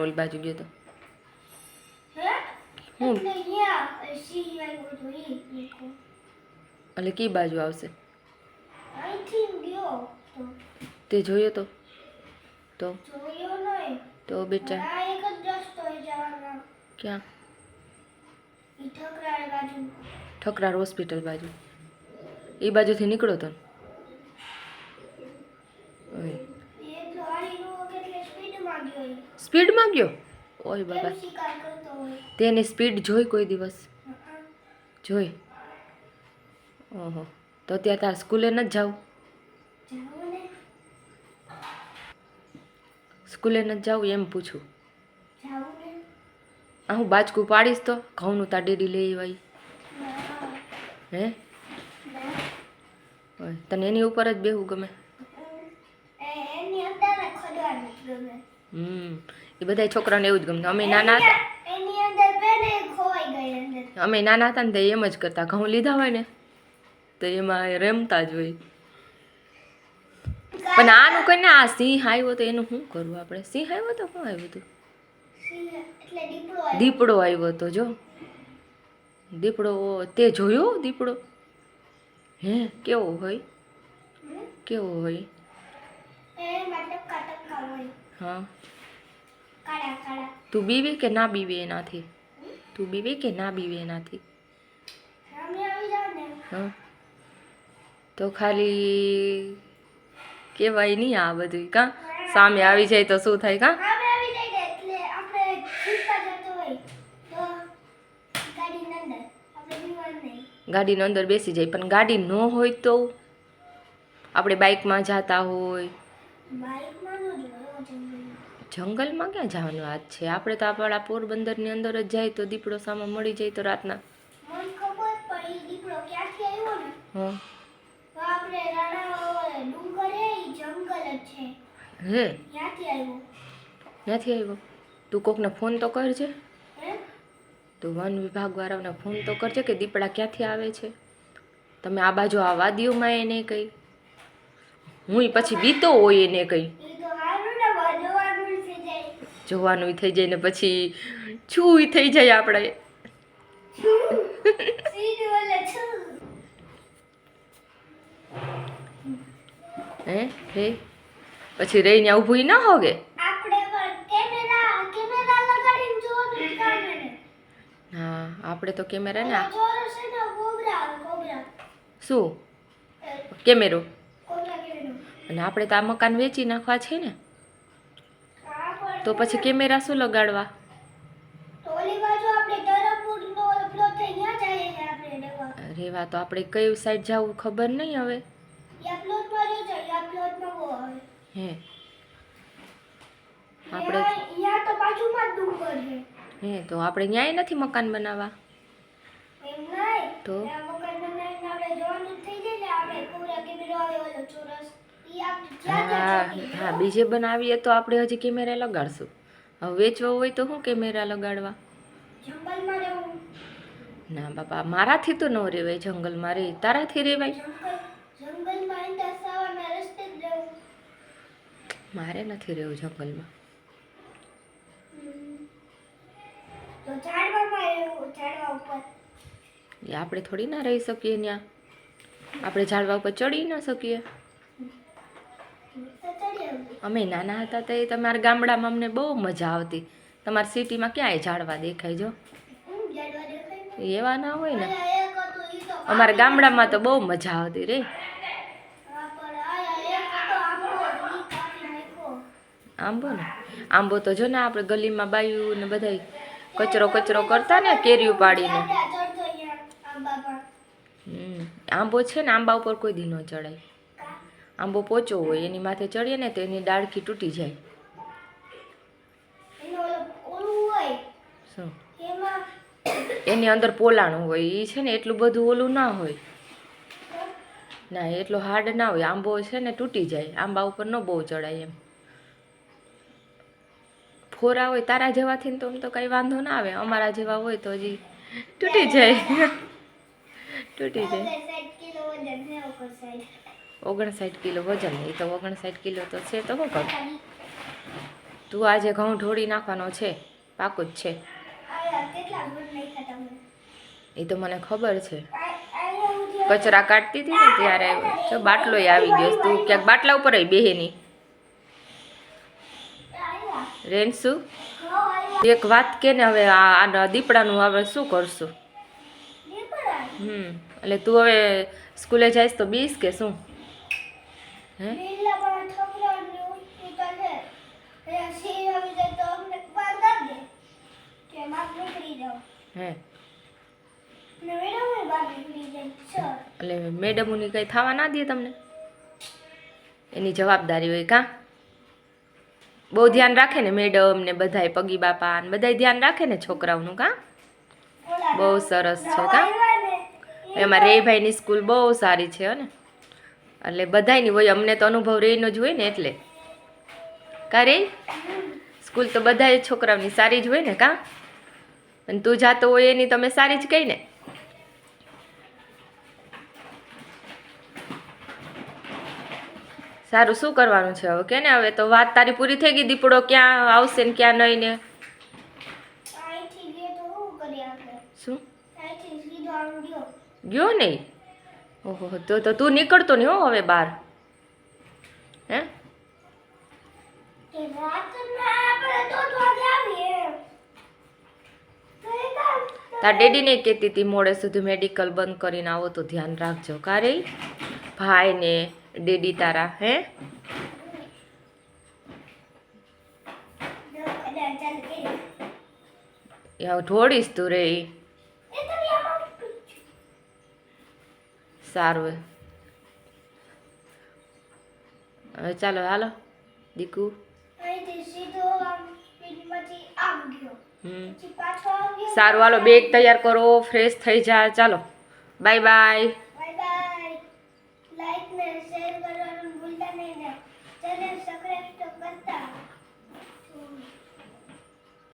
ઓલી બાજુ ગયો તો. હું એટલે કઈ બાજુ આવશે? તો. જોયો તો? તો? તો બેટા. ક્યાં? ઠકરાળ ઠકરાર હોસ્પિટલ બાજુ. એ બાજુથી નીકળો તો ઓય એ એટલો હારી નો એટલે સ્પીડમાં ગયો ઓય બાબા. તેની સ્પીડ જોઈ કોઈ દિવસ? જોઈ? ઓહો. તો ત્યાં તાર સ્કૂલે ન જાવ? સ્કૂલે ન જાવ એમ પૂછું. આ હું બાચકું પાડીશ તો ઘઉંનું તાર ડેડી લઈ આવી હે? તને એની ઉપર જ બેહવું ગમે. હમ. એ બધા છોકરાને એવું જ ગમતું. અમે નાના હતા. એની અંદર બેને ખોવાઈ ગઈ અંદર. અમે નાના હતા ને તો એમ જ કરતા. ઘઉં લીધા હોય ને તો એમાં રમતા જ હોય. પણ આનું કહીને આ સિંહ આવ્યો તો એનું શું કરવું આપણે? સિંહ આવ્યો તો શું આવ્યું હતું? દીપડો આવ્યો. દીપડો આવ્યો તો જો. દીપડો તે જોયો દીપડો? હે કેવો હોય? કેવો હોય એમાં ટપકા ટપકા હોય હા. તું બીવે કે ના બીવે એનાથી? તું બીવે કે ના બીવે એનાથી? હા. તો ખાલી કહેવાય નહીં આ બધું કાં? સામે આવી જાય તો શું થાય કાં? ગાડીની અંદર બેસી જાય પણ ગાડી ન હોય તો આપણે બાઇકમાં જતા હોય. જંગલમાં ક્યાં જવાનું? વાત છે. આપણે તો આપણા પોરબંદરની અંદર જ જાય તો દીપડો સામે મળી જાય તો રાતના. હા. નથી આવ્યો? તું કોકને ફોન તો કરજે. તો વન વિભાગવાળાને ફોન તો કરજે કે દીપડા ક્યાંથી આવે છે. તમે આ બાજુ આ વાદીઓમાં એને કહી. હું પછી બીતો હોય એને કહી ઈ તો હારું ને વધવાનું થઈ જાય જોવાનું થઈ જાય ને પછી છું થઈ જાય આપણે? હે? પછી રહીને ઊભું ના હોગે? હા આપણે તો કેમેરા ને શું? કેમેરો. અને આપણે તો આ મકાન વેચી નાખવા છે ને? તો પછી કેમેરા શું લગાડવા. રેવા તો આપણે કઈ સાઈડ જવું ખબર નહીં હવે. હે આપણે. હે તો આપણે ન્યાય નથી મકાન બનાવવા તો? મકાન બનાવીને આપણે જોવાનું થઈ જાય આપણે પૂરા કેમેરો આવે ઓલો ચોરસ. હા હા, બીજે બનાવીએ તો આપણે હજી કેમેરા લગાડશું હવે વેચવો હોય તો શું કેમેરા લગાડવા ના બાપા, મારાથી તો ન રેવાય જંગલમાં રે, તારાથી રેવાય. મારે નથી રહેવું જંગલમાં આપણે થોડી ના રહી શકીએ ત્યાં આપણે ઝાડવા ઉપર ચડી ન શકીએ. અમે નાના હતા તો એ તમારા ગામડામાં અમને બહુ મજા આવતી. તમારી સિટીમાં ક્યાંય ઝાડવા દેખાય જો? એવા ના હોય ને. અમારા ગામડામાં તો બહુ મજા આવતી રે. આંબો, ને. આંબો તો જો ને આપણે ગલીમાં બાયું ને બધા કચરો કચરો કરતા ને કેરીયું પાડીને. ત્યાં ત્યાં ચડતો અહીંયા આંબા પર. હમ. આંબો છે ને આંબા ઉપર કોઈ દી ન ચડાય? આંબો પોચો હોય એની માથે ચડીએ ને તો એની ડાળખી તૂટી જાય. એનો શું? અંદર પોલાણું હોય એ છે ને એટલું બધું ઓલું ના હોય. ના એટલો હાર્ડ ના હોય. આંબો છે ને તૂટી જાય. આંબા ઉપર ન બહુ ચડાય એમ. ફોરા હોય તારા જેવાથી તો એમ તો કંઈ વાંધો ના આવે. અમારા જેવા હોય તો હજી તૂટી જાય. તૂટી જાય ઓગણસાઠ કિલો વજન એ તો ઓગણસાઠ કિલો તો છે તો શું તું આજે ઘઉં ઢોળી નાખવાનો છે પાકું જ છે. એ તો મને ખબર છે. કચરા કાઢતી હતી ને ત્યારે જો બાટલોય આવી ગયો. તું ક્યાંક બાટલા ઉપર બેહે નહીં રેન રેન્સુ એક વાત કે ને હવે આ દીપડાનું હવે શું કરશું? હમ એટલે તું હવે સ્કૂલે જઈશ તો બીસ કે શું? હે? એટલે મેડમોની કંઈ થવા ના દે તમને? એની જવાબદારી હોય કાં? બહુ ધ્યાન રાખે ને મેડમ ને બધાય પગી બાપા ને બધાય ધ્યાન રાખે ને છોકરાઓનું કાં? બહુ સરસ છે કા? એમાં રેભાઈની સ્કૂલ બહુ સારી છે ને. એટલે બધાયની હોય અમને તો અનુભવ રહીનો જ હોય ને એટલે. કા રે? સ્કૂલ તો બધાય છોકરાઓની સારી જ હોય ને કાં? અને તું જાતો હોય એની તમે સારી જ કહી ને સારું શું કરવાનું છે હવે? કે ને હવે તો વાત તારી પૂરી થઈ ગઈ દીપડો ક્યાં આવશે ને ક્યાં નહીં ને? શું? ગયો નહીં? ઓહો તો તો તું નીકળતો નહીં હો હવે બહાર. હે? તાર ડેડીને કહેતી હતી મોડે સુધી મેડિકલ બંધ કરીને આવો તો ધ્યાન રાખજો. કારે? ભાઈ ને ડેડી તારા હે? ઢોળીશ તું રે ઈ. એ તો આમાં સારું હવે ચાલો, હાલો, દીકુ. સારું, હાલો બેગ તૈયાર કરો ફ્રેશ થઈ જા, ચાલો. Bye bye